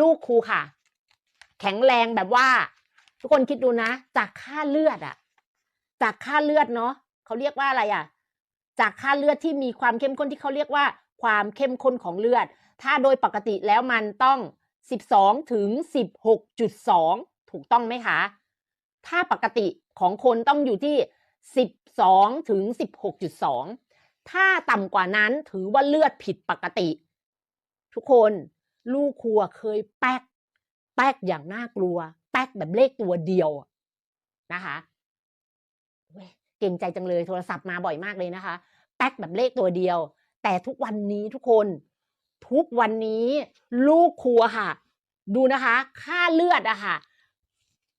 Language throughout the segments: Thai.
ลูกครูค่ะ แข็งแรงแบบว่า ทุกคนคิดดูนะ จากค่าเลือดอะจากค่าเลือดเนาะเขาเรียกว่าอะไรอะจากค่าเลือดที่มีความเข้มข้นที่เขาเรียกว่า ความเข้มข้นของเลือด ถ้าโดยปกติแล้วมันต้อง 12 ถึง 16.2 ถูกต้องไหมคะ ถ้าปกติของคนต้องอยู่ที่ 12 ถึง 16.2 ถ้าต่ำกว่านั้นถือว่าเลือดผิดปกติ ทุกคน ลูกครัวเคยแป๊ก แป๊กอย่างน่ากลัว แป๊กแบบเลขตัวเดียวนะคะเว้ยเก่งใจจังเลยโทรศัพท์มาบ่อยมากเลยนะคะ แป๊กแบบเลขตัวเดียว แต่ทุกวันนี้ทุกคน ทุกวันนี้ลูกครัวค่ะ ดูนะคะ ค่าเลือดอะค่ะ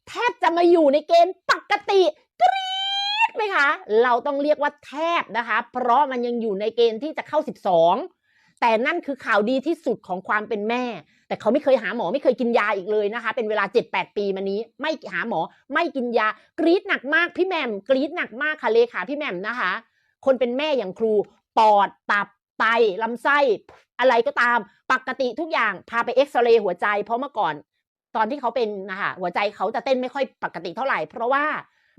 แทบจะมาอยู่ในเกณฑ์ปกติกรี๊ดไหมคะ เราต้องเรียกว่าแทบนะคะ เพราะมันยังอยู่ในเกณฑ์ที่จะเข้า 12 แต่นั่นคือข่าวดีที่สุดของความเป็นแม่ แต่เขาไม่เคยหาหมอไม่เคยกินยาอีกเลยนะคะ เป็นเวลา 7-8 ปีมานี้ ไม่หาหมอไม่กินยากรีดหนักมากพี่แมมกรีดหนักมากค่ะเลขาพี่แมมนะคะ คนเป็นแม่อย่างครูปอดตับไตลำไส้อะไรก็ตามปกติทุกอย่างพาไปเอ็กซเรย์หัวใจ เพราะเมื่อก่อน ตอนที่เขาเป็นนะคะหัวใจเขาจะเต้นไม่ค่อยปกติเท่าไหร่ เพราะว่า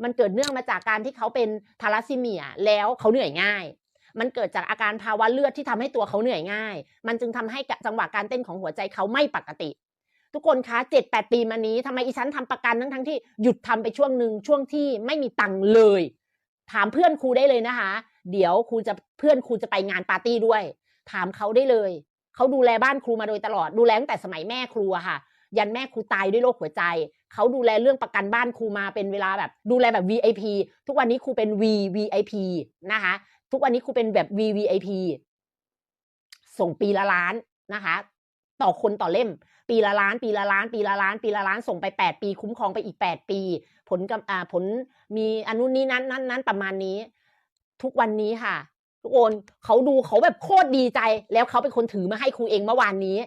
มันเกิดเนื่องมาจากการที่เขาเป็นทาลัสซีเมียแล้วเขาเหนื่อยง่าย มันเกิดจากอาการภาวะเลือดที่ทำให้ตัวเขาเหนื่อยง่าย มันจึงทำให้จังหวะการเต้นของหัวใจเขาไม่ปกติ ทุกคนคะเจ็ดแปดปีมานี้ทำไมอีฉันทำประกันทั้งทั้งที่หยุดทำไปช่วงหนึ่งช่วงที่ไม่มีตังค์เลย ถามเพื่อนครูได้เลยนะคะ เดี๋ยวครูจะเพื่อนครูจะไปงานปาร์ตี้ด้วย ถามเขาได้เลยเขาดูแลบ้านครูมาโดยตลอดดูแลตั้งแต่สมัยแม่ครูอะค่ะ ยันแม่ครูตายด้วยโรคหัวใจเขาดูแลเรื่องประกันบ้านครูมาเป็นเวลาแบบ ดูแลแบบ VIP ทุกวันนี้ครูเป็น VVIP นะคะ ทุกวันนี้ครูเป็นแบบ VVIP ส่งปีละล้านนะคะ ต่อคนต่อเล่ม ปีละล้าน ปีละล้าน ปีละล้าน ปีละล้านส่งไปแปดปี คุ้มครองไปอีกแปดปี ผลกับอ่าผลมีอนุนี้นั้นนั้นนั้นประมาณนี้ ทุกวันนี้ค่ะทุกคนเขาดูเขาแบบโคตรดีใจ แล้วเขาเป็นคนถือมาให้ครูเองเมื่อวานนี้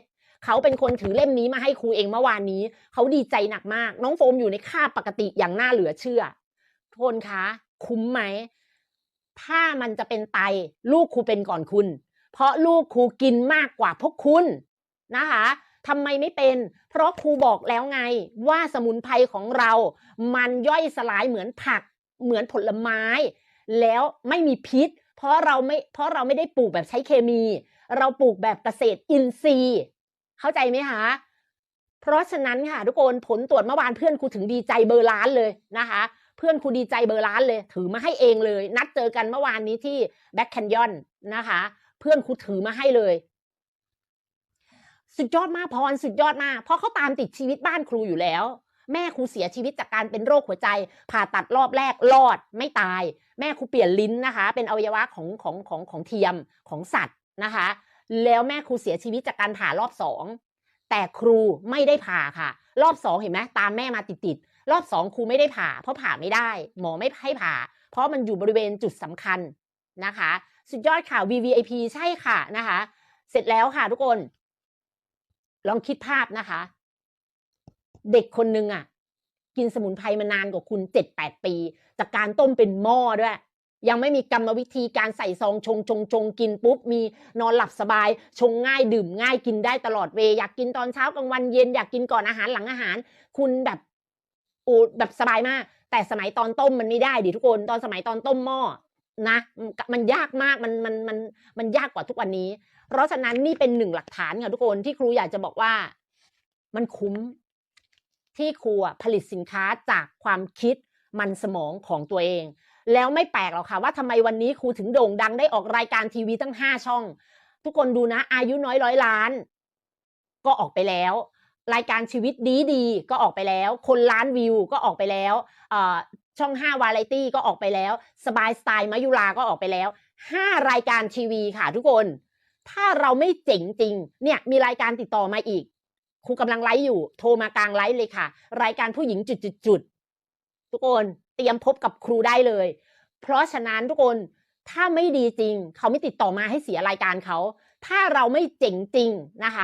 เขาเป็นคนถือเล่มนี้มาให้ครูเองเมื่อวานนี้ เขาดีใจหนักมาก น้องโฟมอยู่ในค่าปกติอย่างน่าเหลือเชื่อทุกคนคะ คุ้มไหม ถ้ามันจะเป็นไตลูกครูเป็นก่อนคุณ เพราะลูกครูกินมากกว่าพวกคุณนะคะทำไมไม่เป็น เพราะครูบอกแล้วไงว่าสมุนไพรของเรา มันย่อยสลายเหมือนผักเหมือนผลไม้ แล้วไม่มีพิษ เพราะเราไม่เพราะเราไม่ได้ปลูกแบบใช้เคมี เราปลูกแบบเกษตรอินทรีย์ เข้าใจไหมคะเพราะฉะนั้นค่ะทุกคนผลตรวจเมื่อวานเพื่อนครูถึงดีใจเบอร์ล้านเลยนะคะ เพื่อนครูดีใจเบอร์ล้านเลย ถือมาให้เองเลย นัดเจอกันเมื่อวานนี้ที่แบ็คแคนยอนนะคะ เพื่อนครูถือมาให้เลย สุดยอดมากพรสุดยอดมากเพราะเขาตามติดชีวิตบ้านครูอยู่แล้ว แม่ครูเสียชีวิตจากการเป็นโรคหัวใจ ผ่าตัดรอบแรกรอดไม่ตาย แม่ครูเปลี่ยนลิ้นนะคะ เป็นอวัยวะของของของของเทียมของสัตว์นะคะ แล้วแม่ครูเสียชีวิตจากการผ่ารอบสองแต่ครูไม่ได้ผ่าค่ะ รอบสองเห็นไหมตามแม่มาติดติดๆ รอบสองครูไม่ได้ผ่า เพราะผ่าไม่ได้ หมอไม่ให้ผ่า เพราะมันอยู่บริเวณจุดสำคัญนะคะ สุดยอดค่ะ VVIP ใช่ค่ะนะคะ เสร็จแล้วค่ะทุกคน ลองคิดภาพนะคะ เด็กคนนึงอะ กินสมุนไพรมานานกว่าคุณเจ็ดแปดปี จากการต้มเป็นหม้อด้วยยังไม่มีกรรมวิธีการใส่ซองชงชงชงกินปุ๊บ มีนอนหลับสบาย ชงง่ายดื่มง่ายกินได้ตลอดเว อยากกินตอนเช้ากลางวันเย็นอยากกินก่อนอาหารหลังอาหาร คุณแบบ อ้แบบสบายมาก แต่สมัยตอนต้มมันไม่ได้ดิทุกคน ตอนสมัยตอนต้มหม้อนะ มันยากมากมันมันมันมันยากกว่าทุกวันนี้ เพราะฉะนั้นนี่เป็นหนึ่งหลักฐานค่ะทุกคนที่ครูอยากจะบอกว่า มันคุ้มที่ครูผลิตสินค้าจากความคิดมันสมองของตัวเอง แล้วไม่แปลกหรอกค่ะว่าทำไมวันนี้ครูถึงโด่งดังได้ออกรายการทีวีตั้งห้าช่อง ทุกคนดูนะ อายุน้อยร้อยล้าน ก็ออกไปแล้ว รายการชีวิตดีดีก็ออกไปแล้ว คนล้านวิวก็ออกไปแล้วช่อช่อง5 วาไรตี้ก็ออกไปแล้ว สบายสไตล์มายุราก็ออกไปแล้วห้ารายการทีวีค่ะทุกคน ถ้าเราไม่เจ๋งจริง เนี่ยมีรายการติดต่อมาอีกครูกำลังไลฟ์อยู่ โทรมากลางไลฟ์เลยค่ะ รายการผู้หญิงจุดๆๆทุกคนเตรียมพบกับครูได้เลย เพราะฉะนั้นทุกคนถ้าไม่ดีจริง เขาไม่ติดต่อมาให้เสียรายการเขา ถ้าเราไม่เจ๋งจริงนะคะ